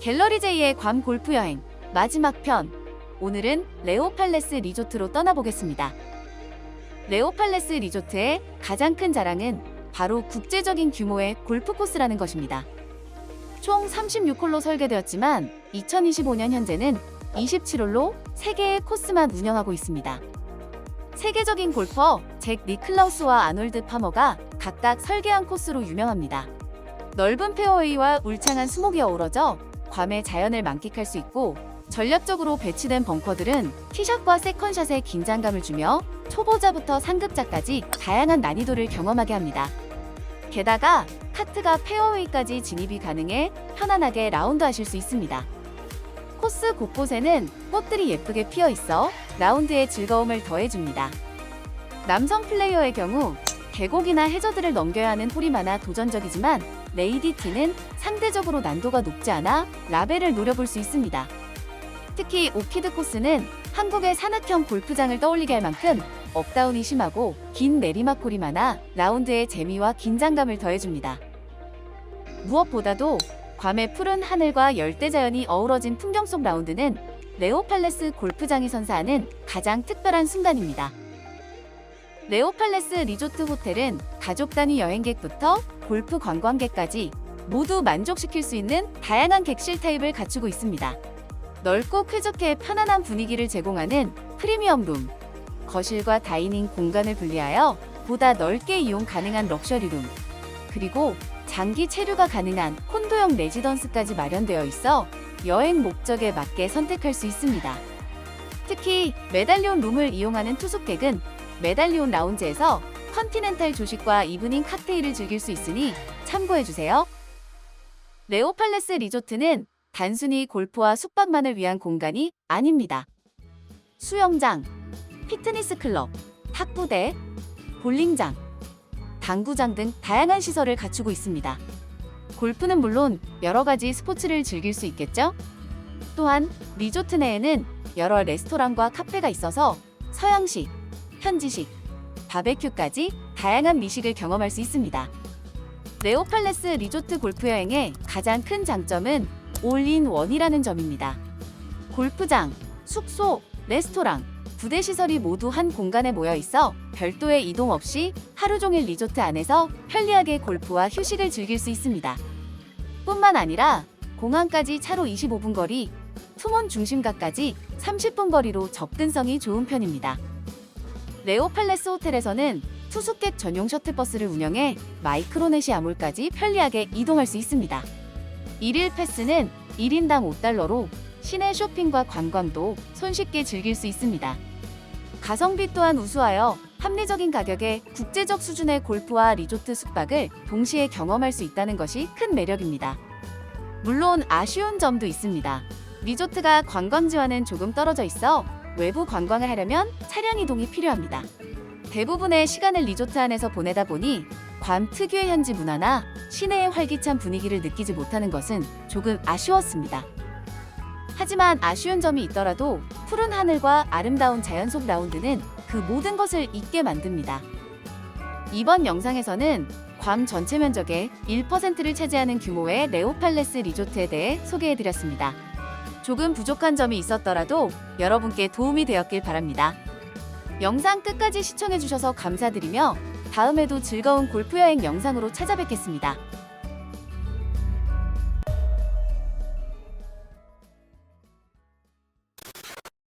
갤러리 제이의 괌 골프 여행 마지막 편. 오늘은 레오 팔레스 리조트로 떠나보겠습니다. 레오 팔레스 리조트의 가장 큰 자랑은 바로 국제적인 규모의 골프 코스라는 것입니다. 총 36홀로 설계되었지만 2025년 현재는 27홀로 3개의 코스만 운영하고 있습니다. 세계적인 골퍼 잭 니클라우스와 아놀드 파머가 각각 설계한 코스로 유명합니다. 넓은 페어웨이와 울창한 수목이 어우러져 괌의 자연을 만끽할 수 있고 전략적으로 배치된 벙커들은 티샷과 세컨샷에 긴장감을 주며 초보자부터 상급자까지 다양한 난이도를 경험하게 합니다. 게다가 카트가 페어웨이까지 진입이 가능해 편안하게 라운드 하실 수 있습니다. 코스 곳곳에는 꽃들이 예쁘게 피어 있어 라운드의 즐거움을 더해줍니다. 남성 플레이어의 경우 계곡이나 해저들을 넘겨야 하는 홀이 많아 도전적이지만 레이디 티는 상대적으로 난도가 높지 않아 라벨을 노려볼 수 있습니다. 특히 오키드 코스는 한국의 산악형 골프장을 떠올리게 할 만큼 업다운이 심하고 긴 내리막 홀이 많아 라운드의 재미와 긴장감을 더해줍니다. 무엇보다도 괌의 푸른 하늘과 열대자연이 어우러진 풍경 속 라운드는 레오팔레스 골프장이 선사하는 가장 특별한 순간입니다. 레오팔레스 리조트 호텔은 가족 단위 여행객부터 골프 관광객까지 모두 만족시킬 수 있는 다양한 객실 타입을 갖추고 있습니다. 넓고 쾌적해 편안한 분위기를 제공하는 프리미엄 룸, 거실과 다이닝 공간을 분리하여 보다 넓게 이용 가능한 럭셔리 룸, 그리고 장기 체류가 가능한 콘도형 레지던스까지 마련되어 있어 여행 목적에 맞게 선택할 수 있습니다. 특히 메달리온 룸을 이용하는 투숙객은 메달리온 라운지에서 컨티넨탈 조식과 이브닝 칵테일을 즐길 수 있으니 참고해 주세요. 레오팔레스 리조트는 단순히 골프와 숙박만을 위한 공간이 아닙니다. 수영장, 피트니스 클럽, 탁구대, 볼링장, 당구장 등 다양한 시설을 갖추고 있습니다. 골프는 물론 여러 가지 스포츠를 즐길 수 있겠죠? 또한 리조트 내에는 여러 레스토랑과 카페가 있어서 서양식, 현지식, 바베큐까지 다양한 미식을 경험할 수 있습니다. 레오팔레스 리조트 골프 여행의 가장 큰 장점은 올인 원이라는 점입니다. 골프장, 숙소, 레스토랑, 부대 시설이 모두 한 공간에 모여 있어 별도의 이동 없이 하루 종일 리조트 안에서 편리하게 골프와 휴식을 즐길 수 있습니다. 뿐만 아니라 공항까지 차로 25분 거리, 투몬 중심가까지 30분 거리로 접근성이 좋은 편입니다. 레오팔레스 호텔에서는 투숙객 전용 셔틀버스를 운영해 마이크로네시 아몰까지 편리하게 이동할 수 있습니다. 일일 패스는 1인당 5달러로 시내 쇼핑과 관광도 손쉽게 즐길 수 있습니다. 가성비 또한 우수하여 합리적인 가격에 국제적 수준의 골프와 리조트 숙박을 동시에 경험할 수 있다는 것이 큰 매력입니다. 물론 아쉬운 점도 있습니다. 리조트가 관광지와는 조금 떨어져 있어 외부 관광을 하려면 차량 이동이 필요합니다. 대부분의 시간을 리조트 안에서 보내다 보니 괌 특유의 현지 문화나 시내의 활기찬 분위기를 느끼지 못하는 것은 조금 아쉬웠습니다. 하지만 아쉬운 점이 있더라도 푸른 하늘과 아름다운 자연 속 라운드는 그 모든 것을 잊게 만듭니다. 이번 영상에서는 괌 전체 면적의 1%를 차지하는 규모의 레오팔레스 리조트에 대해 소개해드렸습니다. 조금 부족한 점이 있었더라도 여러분께 도움이 되었길 바랍니다. 영상 끝까지 시청해주셔서 감사드리며 다음에도 즐거운 골프 여행 영상으로 찾아뵙겠습니다.